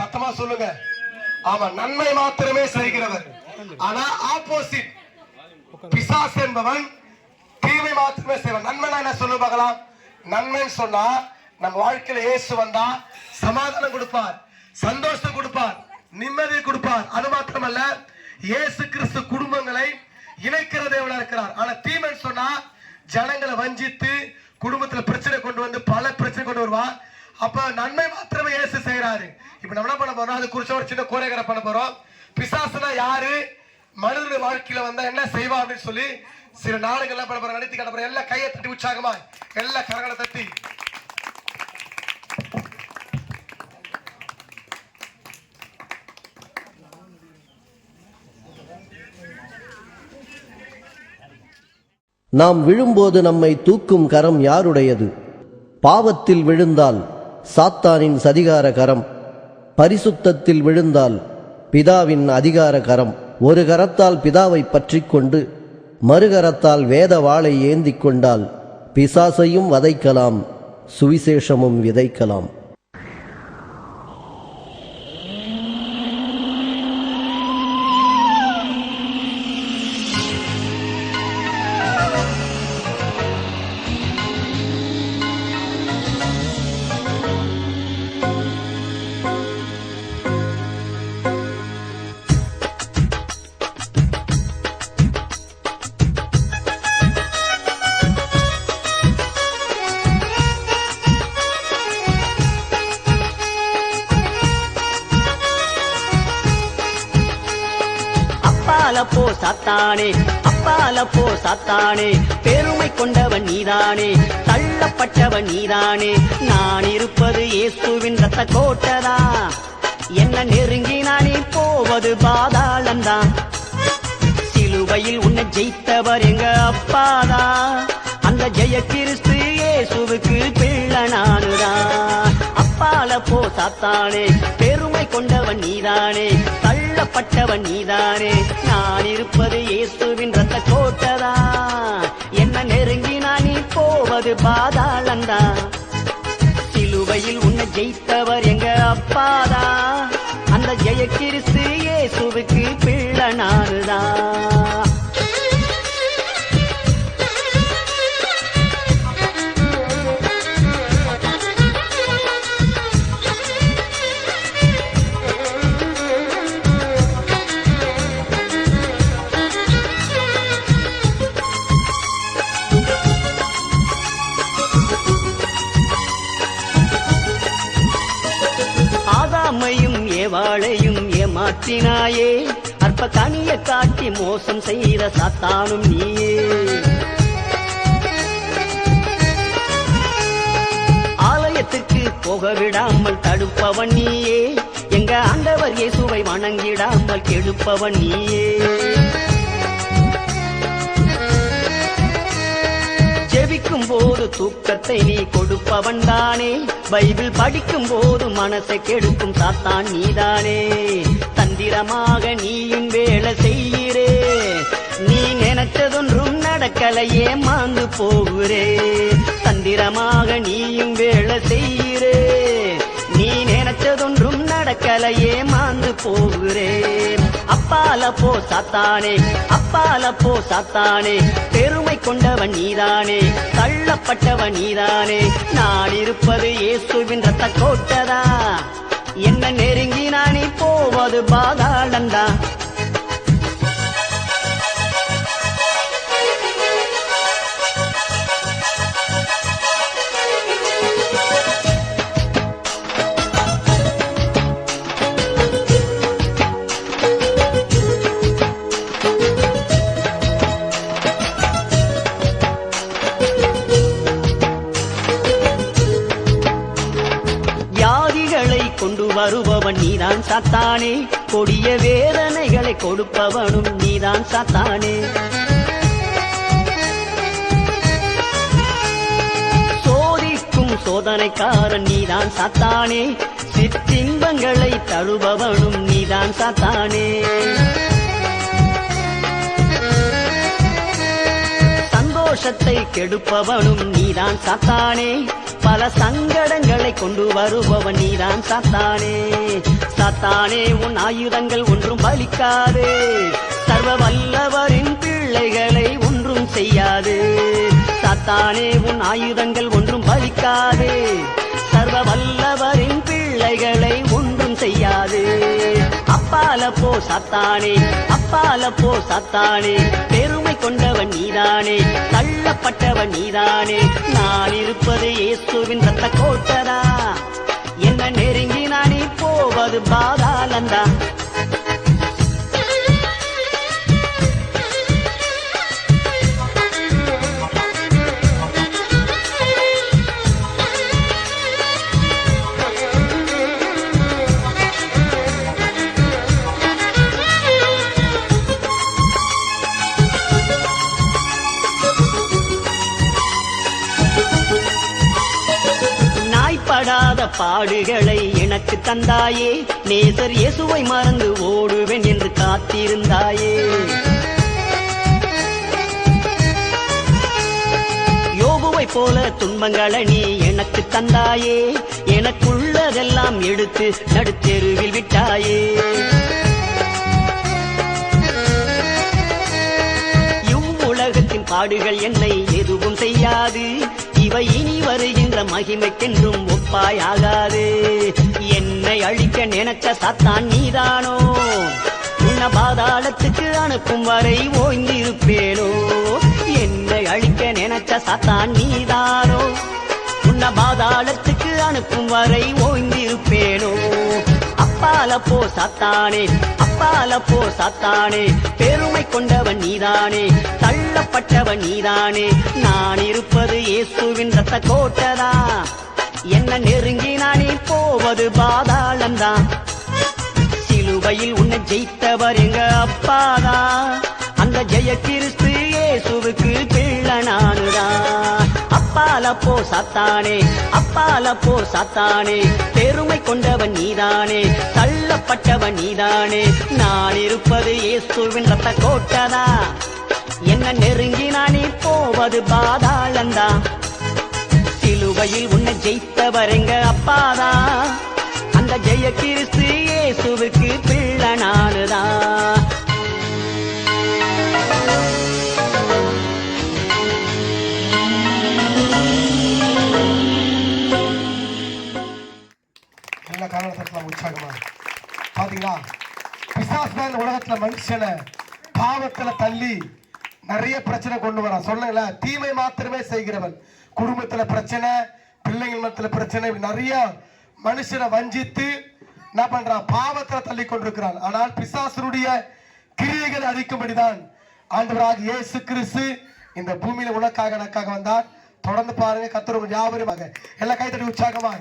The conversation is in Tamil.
சத்தமா சொல்லுங்க. ஆமா நன்மை மாத்திரமே செய்கிறவர். ஆனா ஆப்போசிட் பிசாஸ் என்பவன் தீமை மாத்திரமே செய்வான். நன்மைனா என்ன சொல்லு பார்க்கலாம்? நன்மைன்னு சொன்னா நம்ம வாழ்க்கையில இயேசு வந்தா சமாதானம் கொடுப்பார் சந்தோஷம் கொடுப்பார் நிம்மதி கொடுப்பார். அது மாத்திரமல்ல இயேசு கிறிஸ்து குடும்பங்களை இணைக்கிற தேவனா இருக்கிறார். ஆனா தீமைன்னு சொன்னா ஜனங்களை வஞ்சித்து குடும்பத்துல பிரச்சனை கொண்டு வந்து பல பிரச்சனை கொண்டு வருவார் அப்ப நன்மை மாத்திரமே இயேசு செய்யறாரு இப்ப நம்ம என்ன பண்ண போறோம்? அது குறிச்ச ஒரு சின்ன கோரைகரை பண்ண போறோம். பிசாசுனா யாரு? மனிதனுடைய வாழ்க்கையில வந்தா என்ன செய்வா அப்படின்னு சொல்லி சில நாடுகள்லாம் பண்ண போறோம் நடத்தி கட்ட எல்லாம் கையை தட்டி உற்சாகமா. எல்லா கரங்களை தட்டி. நாம் விழும்போது நம்மை தூக்கும் கரம் யாருடையது? பாவத்தில் விழுந்தால் சாத்தானின் சதிகார கரம் பரிசுத்தத்தில் விழுந்தால் பிதாவின் அதிகார கரம் ஒரு கரத்தால் பிதாவை பற்றி கொண்டு மறுகரத்தால் வேத வாளை ஏந்தி கொண்டால் பிசாசையும் வதைக்கலாம் சுவிசேஷமும் விதைக்கலாம். அப்பால போ சாத்தானே அப்பால போ சாத்தானே பெருமை கொண்டவன் நீதானே தள்ளப்பட்டவன் நீதானே நான் இருப்பது இயேசுவின் ரத்த கோட்டதா? என்ன நெருங்கி நானே போவது பாதாளந்தான் சிலுவையில் உன்னை ஜெயித்தவர் எங்க அப்பாதா? அந்த ஜெய கிறிஸ்து இயேசுவுக்கு பிள்ளை நானுதான் அப்பால போ சாத்தானே பெருமை கொண்டவன் நீதானே தள்ளப்பட்டவன் நீதானே இருப்பது இயேசுவின் ரத்த கோட்டதா? என்ன நெருங்கி நீ போவது பாதாளந்தா? சிலுவையில் உன்னை ஜெயித்தவர் எங்க அப்பாதா? அந்த ஜெய கிறிஸ்து இயேசுவுக்கு பிள்ளை நானுதான் ஏவாளையும் ஏமாற்றினாயே. அற்ப கனிய காட்டி மோசம் செய்த சாத்தானும் நீயே. ஆலயத்துக்கு போக விடாமல் தடுப்பவன் நீயே. எங்க ஆண்டவர் இயேசுவை வணங்கிடாமல் கெடுப்பவன் நீயே. தூக்கத்தை நீ கொடுப்பவன் தானே பைபிள் படிக்கும் போது மனசை கெடுக்கும் சாத்தான் நீதானே? தந்திரமாக நீயும் வேலை செய்கிறே. நீ நினைச்சதொன்றும் நடக்கலையே மாந்து போகிறே. தந்திரமாக நீயும் வேலை செய்கிறே. நினைச்சதொன்றும் நடக்கலையே மாந்து போகிறேன். அப்பால போ சாத்தானே அப்பால போ சாத்தானே. பெருமை கொண்டவன் நீதானே தள்ளப்பட்டவன் நீதானே. நான் இருப்பது இயேசுவின் ரத்த கோட்டதா? என்ன நெருங்கி நானே போவது பாதாளந்தா? வருபவன் நீதான் சத்தானே. கொடிய வேதனைகளை கொடுப்பவனும் நீதான் சத்தானே. சோதிக்கும் சோதனைக்காரன் நீதான் சத்தானே. சிற்றின்பங்களை தழுபவனும் நீதான் சத்தானே. சந்தோஷத்தை கெடுப்பவனும் நீதான் சாத்தானே. பல சங்கடங்களை கொண்டு வருபவன் நீதான் சாத்தானே. சாத்தானே உன் ஆயுதங்கள் ஒன்றும் பலிக்காது. சர்வ வல்லவரின் பிள்ளைகளை ஒன்றும் செய்யாது. சாத்தானே உன் ஆயுதங்கள் ஒன்றும் பலிக்காது. சர்வ வல்லவரின் பிள்ளைகளை ஒன்றும் செய்யாது. அப்பால போ சாத்தானே அப்பால போ சாத்தானே. பெருமை கொண்டவன் நீதானே தள்ளப்பட்டவன் நீதானே. நான் இருப்பது இயேசுவின் ரத்த கோட்டதா என்ன நெருங்கி நானே போவது பாதாளந்தா. பாடாத பாடுகளை எனக்கு தந்தாயே. நேசர் இயேசுவை மறந்து ஓடுவேன் என்று காத்திருந்தாயே. யோகுவை போல துன்பங்களை நீ எனக்கு தந்தாயே. எனக்குள்ளதெல்லாம் எடுத்து நடுத்தெருவில் விட்டாயே. இவ்வுலகத்தின் பாடுகள் என்னை எதுவும் செய்யாது. மகிமைக்கென்றும் ஒப்பாயாகாது. என்னை அழிக்க நினைச்ச சாத்தான் நீதானோ? உன்ன பாதாளத்துக்கு அனுப்பும் வரை ஓய்ந்திருப்பேனோ? என்னை அழிக்க நினைச்ச சாத்தான் நீதானோ? உன்ன பாதாளத்துக்கு அனுப்பும் வரை ஓய்ந்திருப்பேனோ? அப்பால போ சாத்தானே அப்பால போ சாத்தானே. பெருமை கொண்டவன் நீதானே. கொல்லப்பட்டவன் நீதானே. நான் இருப்பது இயேசுவின் ரத்த கோட்டதா? என்ன நெருங்கி நானே போவது பாதாளந்தான் சிலுவையில் உன்னை ஜெயித்தவர் எங்க அப்பாதா? அந்த ஜெய கிறிஸ்து இயேசுவுக்கு பிள்ளை நானுதான் அப்பால போ சாத்தானே. அப்பால போ சாத்தானே. பெருமை கொண்டவன் நீதானே. தள்ளப்பட்டவன் நீதானே. நான் இருப்பது இயேசுவின் ரத்த கோட்டதா? என்ன நெருங்கி நானே போவது பாதாளந்தா? சிலுவையில் உன்னை ஜெயித்தவர் எங்க அப்பாதா? அந்த ஜெய கிறிஸ்து இயேசுவுக்கு பிள்ளை நானுதான் எல்லா காரணத்திற்கெல்லாம் உற்சாகமா. பாத்தீங்களா? பிசாஸ் தான் உலகத்துல மனுஷனை பாவத்துல தள்ளி நிறைய பிரச்சனை கொண்டு வரான். சொன்னேன்ல தீமை மாத்திரமே செய்கிறவன். குடும்பத்துல பிரச்சனை பிள்ளைகள் மத்தில பிரச்சனை இப்படி நிறைய மனுஷனை வஞ்சித்து என்ன பண்றான்? பாவத்துல தள்ளி கொண்டிருக்கிறான் ஆனால் பிசாசனுடைய கிரியைகள் அழிக்கும்படிதான் ஆண்டவராக இயேசு கிறிஸ்து இந்த பூமியில உனக்காக எனக்காக வந்தார். தொடர்ந்து பாருங்க கத்துறவங்க ஞாபகமாக எல்லா கைத்தடி உற்சாகமாக